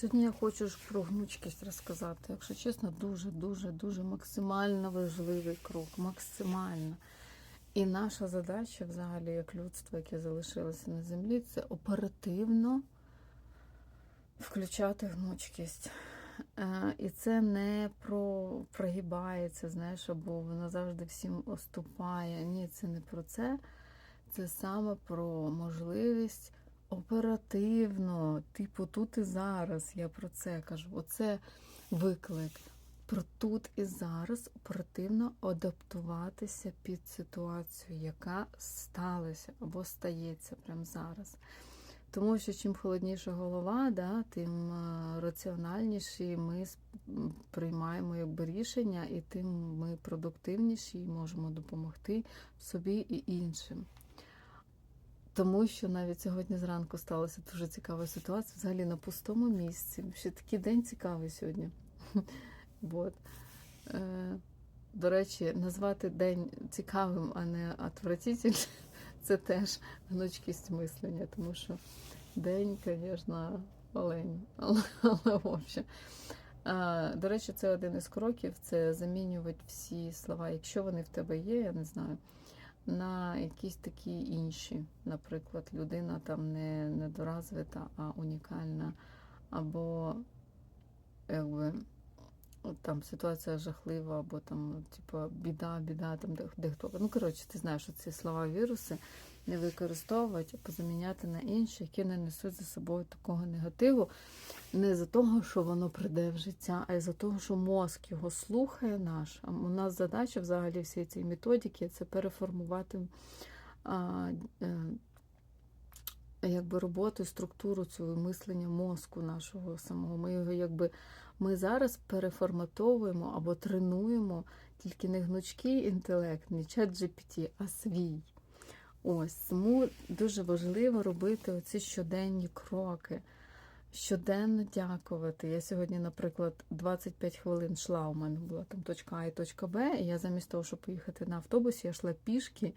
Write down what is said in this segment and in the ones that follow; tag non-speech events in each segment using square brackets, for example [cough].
Сьогодні я хочу ж про гнучкість розказати. Якщо чесно, дуже, дуже, дуже максимально важливий крок. Максимально. І наша задача, взагалі, як людство, яке залишилося на землі, це оперативно включати гнучкість. Е, І це не про прогибається, знаєш, або вона завжди всім оступає. Ні, це не про це. Це саме про можливість оперативно, типу, тут і зараз. Я про це кажу. Оце виклик. Про тут і зараз оперативно адаптуватися під ситуацію, яка сталася або стається прямо зараз. Тому що чим холодніша голова, да, тим е, раціональніші ми приймаємо якби, рішення, і тим ми продуктивніші і можемо допомогти собі і іншим. Тому що навіть сьогодні зранку сталася дуже цікава ситуація, взагалі на пустому місці. Ще такий день цікавий сьогодні. [laughs] Вот. Е, До речі, назвати день цікавим, а не отвратительним, це теж гнучкість мислення, тому що день, звісно, олень. [laughs] Але, але в общем. А, До речі, це один із кроків це замінювати всі слова, якщо вони в тебе є, я не знаю, на якісь такі інші. Наприклад, людина там не недоразвита, а унікальна, або якби. Там ситуація жахлива, або там, типу, біда, біда, там де, де хто. Ну, коротше, ти знаєш, що ці слова віруси не використовувати, а позаміняти на інші, які не несуть за собою такого негативу. Не за того, що воно прийде в життя, а й за того, що мозк його слухає наш. У нас задача взагалі всієї цієї методики це переформувати а, е, якби роботу структуру цього мислення мозку нашого самого. Ми його якби ми зараз переформатовуємо або тренуємо тільки не гнучкий інтелект, не чат GPT, а свій. Ось тому дуже важливо робити оці щоденні кроки. Щоденно дякувати. Я сьогодні, наприклад, 25 хвилин йшла. У мене була там точка А і точка Б, і я замість того, щоб поїхати на автобусі, я йшла пішки.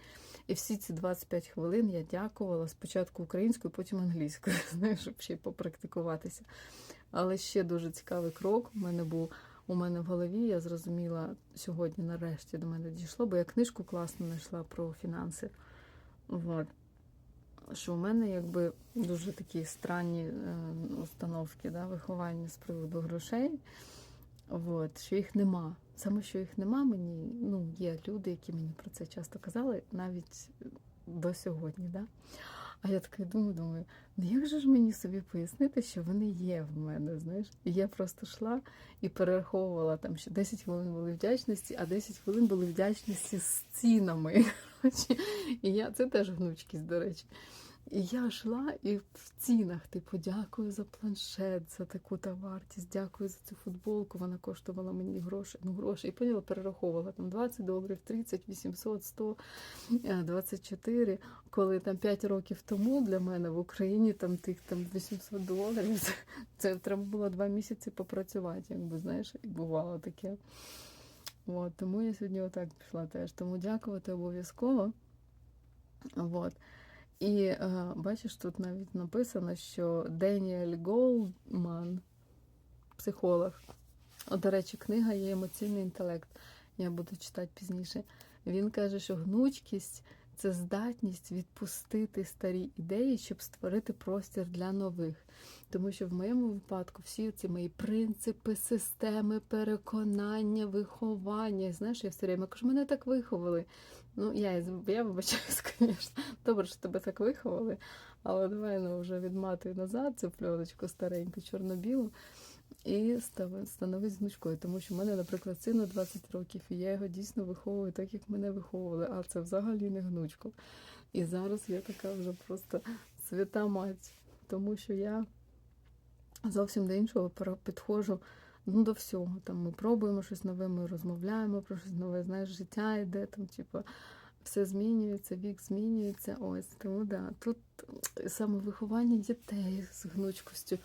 І всі ці 25 хвилин я дякувала спочатку українською, потім англійською, [laughs] щоб ще й попрактикуватися. Але ще дуже цікавий крок у мене був у мене в голові. Я зрозуміла сьогодні, нарешті до мене дійшло, бо я книжку класно знайшла про фінанси. Вот. Що у мене якби дуже такі странні е, установки, да, виховання з приводу грошей. От, що їх нема. Саме що їх нема, мені ну, є люди, які мені про це часто казали, навіть до сьогодні. Да? А я така думаю, думаю, ну як же ж мені собі пояснити, що вони є в мене, знаєш? І я просто йшла і перераховувала там, що 10 хвилин були вдячності, а 10 хвилин були вдячності з цінами. [laughs] І я це теж гнучкість, до речі. І я йшла і в цінах, типу, дякую за планшет, за таку та вартість, дякую за цю футболку. Вона коштувала мені гроші. Ну, гроші. І поняла, перераховувала там 20 доларів, 30, 800, 100, е, 24. Коли там 5 років тому для мене в Україні там тих там 800 доларів, це, це треба було 2 місяці попрацювати, якби знаєш, і бувало таке. От, тому я сьогодні отак пішла теж. Тому дякувати обов'язково. От. І бачиш, тут навіть написано, що Деніель Голдман, психолог. О, до речі, книга є емоційний інтелект. Я буду читати пізніше. Він каже, що гнучкість це здатність відпустити старі ідеї, щоб створити простір для нових. Тому що в моєму випадку всі ці мої принципи, системи, переконання, виховання. Знаєш, я все время кажу, мене так виховали. Ну, я, я вибачаюсь, [laughs] звісно. Добре, що тебе так виховали, але давай ну, вже відматуй назад цю пленочку стареньку, чорно-білу, і становись гнучкою. Тому що в мене, наприклад, сину 20 років, і я його дійсно виховую так, як мене виховували, а це взагалі не гнучко. І зараз я така вже просто свята мать, тому що я зовсім до іншого підходжу. Ну, до всього. Там ми пробуємо щось нове, ми розмовляємо про щось нове, знаєш, життя йде, там, типу, все змінюється, вік змінюється. Ось тому да. Тут саме виховання дітей з гнучкостю.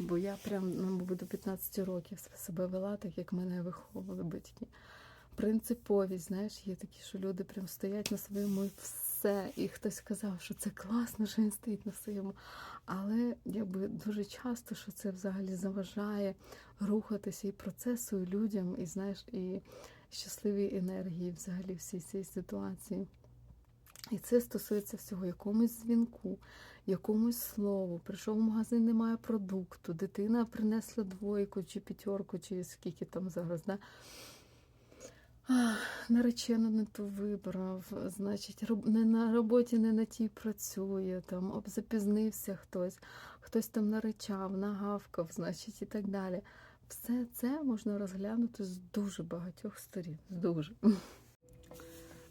Бо я прям, ну, мабуть, до 15 років себе вела, так як мене виховували батьки. Принциповість, знаєш, є такі, що люди прям стоять на своєму і все. І хтось сказав, що це класно, що він стоїть на своєму. Але якби дуже часто, що це взагалі заважає рухатися і процесу, і людям, і знаєш, і щасливій енергії взагалі всій цій ситуації. І це стосується всього якомусь дзвінку, якомусь слову. Прийшов в магазин, немає продукту, дитина принесла двойку чи п'ятерку, чи скільки там зараз. Да? Ах, наречену не ту вибрав, значить, не на роботі не на тій працює, там запізнився хтось, хтось там наречав, нагавкав, значить, і так далі. Все це можна розглянути з дуже багатьох сторін. З дуже.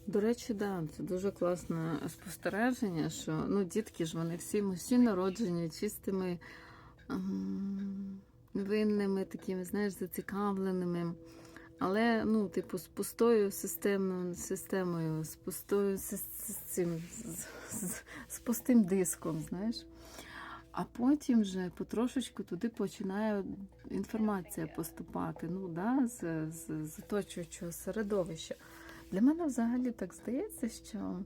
До речі, да, це дуже класне спостереження, що ну, дітки ж вони всі, всі народжені чистими, ем, винними, такими, знаєш, зацікавленими. Але, ну, типу, з пустою системою, системою з пустою з, з, цим, з, з, з пустим диском, знаєш. А потім вже потрошечку туди починає інформація поступати, ну, да, з, з, з оточуючого середовища. Для мене взагалі так здається, що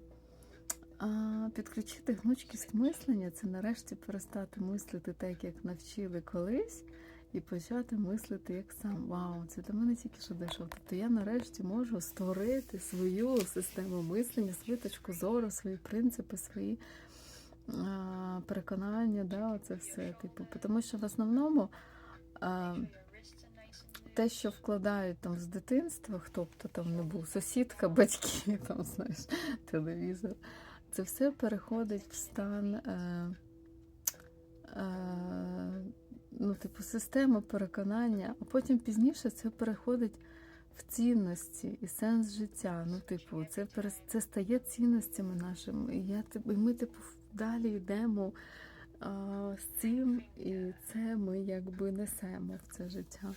а, підключити гнучкість мислення це нарешті перестати мислити так, як навчили колись, і почати мислити як сам. Вау, це до мене тільки що дійшов. Тобто я нарешті можу створити свою систему мислення, свою точку зору, свої принципи, свої переконання, да, оце все. Типу, тому що в основному. Те, що вкладають там з дитинства, хто там не був, сусідка, батьки, [laughs] там, знаєш, телевізор, це все переходить в стан е, е, ну, типу, системи переконання, а потім пізніше це переходить в цінності і сенс життя. Ну, типу, це, це стає цінностями нашими. І, я, і ми, типу, далі йдемо а, з цим, і це ми якби несемо в це життя.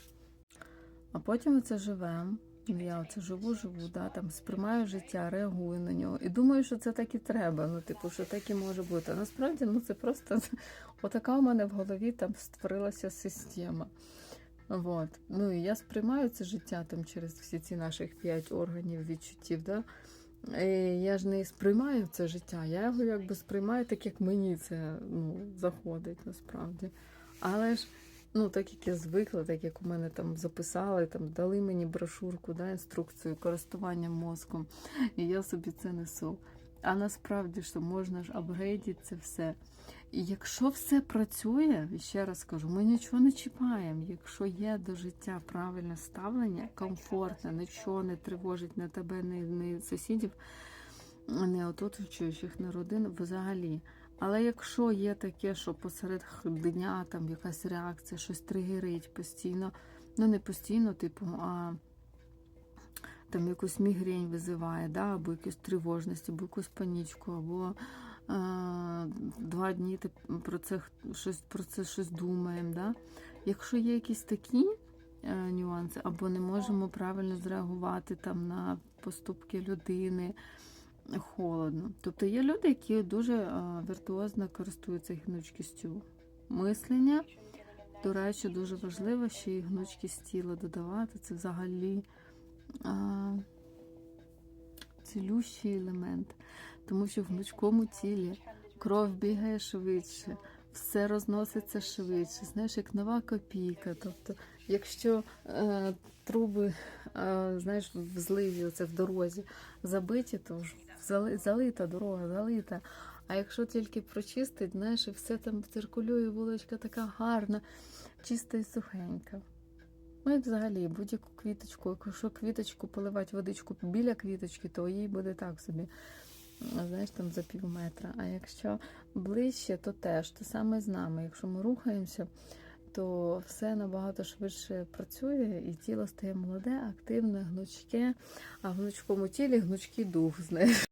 А потім оце живемо. Я оце живу, живу, да, там сприймаю життя, реагую на нього. І думаю, що це так і треба. Ну, типу, що так і може бути. А насправді ну, це просто [laughs] отака у мене в голові там створилася система. Вот. Ну і я сприймаю це життя там через всі ці наших п'ять органів відчуттів. Да? І я ж не сприймаю це життя, я його якби сприймаю так, як мені це ну, заходить насправді. Але ж ну, так як я звикла, так як у мене там записали, там дали мені брошурку, да, інструкцію користування мозком, і я собі це несу. А насправді що можна ж апгрейдити це все. І якщо все працює, і ще раз кажу, ми нічого не чіпаємо. Якщо є до життя правильне ставлення, комфортне, нічого не тривожить не тебе, ні, ні сусідів, не оточуючих, не родин взагалі. Але якщо є таке, що посеред дня там якась реакція, щось тригерить постійно, ну не постійно, типу, а там якусь мігрень визиває, да, або якусь тривожність, або якусь панічку, або е, два дні ти про це щось про це щось думаємо. Да? Якщо є якісь такі е, нюанси, або не можемо правильно зреагувати там на поступки людини, холодно. Тобто є люди, які дуже е, віртуозно користуються гнучкістю мислення. До речі, дуже важливо ще й гнучкість тіла додавати. Це взагалі а, цілющий елемент. Тому що в гнучкому тілі кров бігає швидше, все розноситься швидше, знаєш, як нова копійка. Тобто, якщо е, труби, е, знаєш, в зливі, оце в дорозі забиті, то ж залита дорога, залита. А якщо тільки прочистить, знаєш, і все там циркулює, вуличка така гарна, чиста і сухенька. Ну і взагалі будь-яку квіточку, якщо квіточку поливати водичку біля квіточки, то їй буде так собі, знаєш, там за пів метра. А якщо ближче, то теж те саме з нами. Якщо ми рухаємося, то все набагато швидше працює, і тіло стає молоде, активне, гнучке, а в гнучкому тілі гнучкий дух, знаєш.